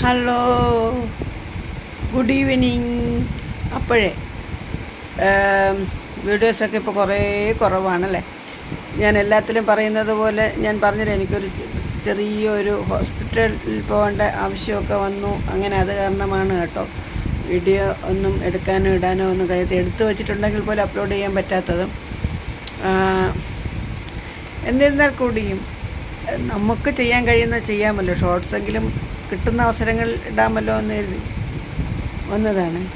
Hello good evening അപ്പോഴേ വീഡിയോസൊക്കെ ഇപ്പോൾ കുറേ കുറവാണല്ലേ? ഞാൻ എല്ലാത്തിലും പറയുന്നത് പോലെ ഞാൻ പറഞ്ഞില്ല എനിക്കൊരു ചെറിയൊരു ഹോസ്പിറ്റലിൽ പോകേണ്ട ആവശ്യമൊക്കെ വന്നു. അങ്ങനെ അത് കാരണമാണ് കേട്ടോ. വീഡിയോ ഒന്നും എടുക്കാനോ ഇടാനോ ഒന്നും കഴിയത്തി എടുത്തു വച്ചിട്ടുണ്ടെങ്കിൽ പോലും അപ്ലോഡ് ചെയ്യാൻ പറ്റാത്തതും. എന്നിരുന്നാൽ കൂടിയും നമുക്ക് ചെയ്യാൻ കഴിയുന്ന ചെയ്യാമല്ലോ ഷോർട്സ് എങ്കിലും കിട്ടുന്ന അവസരങ്ങൾ ഇടാമല്ലോ എന്ന് കരുതി. വന്നതാണ്.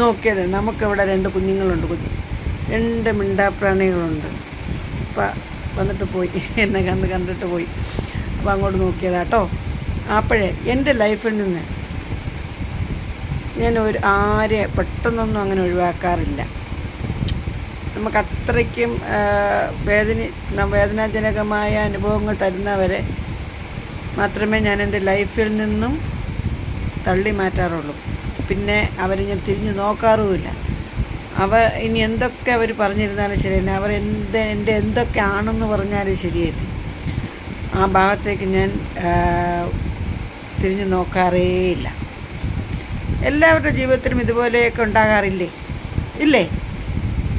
നോക്കിയത് നമുക്കിവിടെ രണ്ട് കുഞ്ഞുങ്ങളുണ്ട്. കുഞ്ഞ് രണ്ട് മിണ്ടാപ്രാണികളുണ്ട്. അപ്പം വന്നിട്ട് പോയി. എന്നെ കണ്ട് കണ്ടിട്ട് പോയി. അപ്പോൾ അങ്ങോട്ട് നോക്കിയതാ കേട്ടോ അപ്പോഴേ എന്റെ ലൈഫിൽ നിന്ന് ഞാൻ ഒരു ആരെ പെട്ടെന്നൊന്നും അങ്ങനെ ഒഴിവാക്കാറില്ല. നമുക്ക് അത്രയ്ക്കും വേദന വേദനാജനകമായ അനുഭവങ്ങൾ തരുന്നവരെ മാത്രമേ ഞാൻ എന്റെ ലൈഫിൽ നിന്നും തള്ളി മാറ്റാറുള്ളൂ. പിന്നെ അവരെ ഞാൻ തിരിഞ്ഞു നോക്കാറുമില്ല. അവ ഇനി എന്തൊക്കെ അവർ പറഞ്ഞിരുന്നാലും ശരിയല്ല? അവർ എന്ത് എന്റെ എന്തൊക്കെ ആണെന്ന് പറഞ്ഞാലും ശരിയല്ല? ആ ഭാഗത്തേക്ക് ഞാൻ തിരിഞ്ഞു നോക്കാറേയില്ല എല്ലാവരുടെ ജീവിതത്തിലും ഇതുപോലെയൊക്കെ ഉണ്ടാകാറില്ലേ? ഇല്ലേ?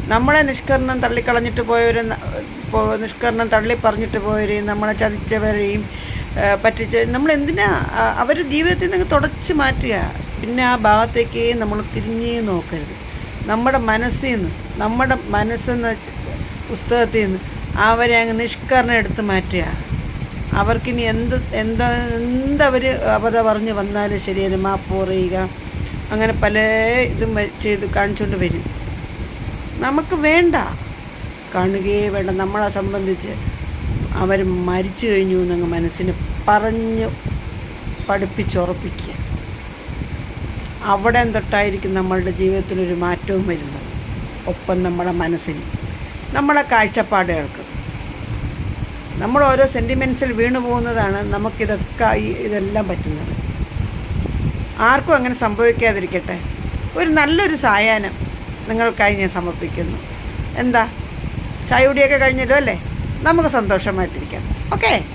നമ്മളെ നിഷ്കരണം തള്ളിക്കളഞ്ഞിട്ട് പോയവരും നിഷ്കരണം തള്ളി പറഞ്ഞിട്ട് പോയവരെയും നമ്മളെ ചതിച്ചവരെയും പറ്റിച്ച് നമ്മൾ എന്തിനാ അവർ ജീവിതത്തിൽ നിന്ന് തുടച്ച് മാറ്റുക? പിന്നെ ആ ഭാഗത്തേക്ക് നമ്മൾ തിരിഞ്ഞേ നോക്കരുത്. നമ്മുടെ മനസ്സിൽ നിന്ന് നമ്മുടെ മനസ്സെന്ന പുസ്തകത്തിൽ നിന്ന് അവരെ അങ്ങ് നിഷ്കരണം എടുത്ത് മാറ്റുക. അവർക്കിനി എന്ത് എന്താ എന്തവർ അബദ്ധ പറഞ്ഞ് വന്നാലും ശരിയാണ് മാപ്പ് പറയുക. അങ്ങനെ പല ഇതും ചെയ്ത് കാണിച്ചുകൊണ്ട് വരും. നമുക്ക് വേണ്ട. കാണുകയേ വേണ്ട. നമ്മളെ സംബന്ധിച്ച് അവർ മരിച്ചു കഴിഞ്ഞു എന്നങ്ങ് മനസ്സിന് പറഞ്ഞ് പഠിപ്പിച്ചുറപ്പിക്കുക. അവിടെ തൊട്ടായിരിക്കും നമ്മളുടെ ജീവിതത്തിലൊരു മാറ്റവും വരുന്നത്. ഒപ്പം നമ്മുടെ മനസ്സിന് നമ്മളെ കാഴ്ചപ്പാടുകൾക്ക്. നമ്മൾ ഓരോ സെന്റിമെൻസിൽ വീണു പോകുന്നതാണ് നമുക്കിതൊക്കെ ഇതെല്ലാം പറ്റുന്നത്. ആർക്കും അങ്ങനെ സംഭവിക്കാതിരിക്കട്ടെ. ഒരു നല്ലൊരു സായാഹ്നം. നിങ്ങൾക്കായി ഞാൻ സമർപ്പിക്കുന്നു. എന്താ? ചായ കുടിയൊക്കെ കഴിഞ്ഞല്ലോ അല്ലേ? നമുക്ക് സന്തോഷമായിട്ടിരിക്കാം. ഓക്കേ?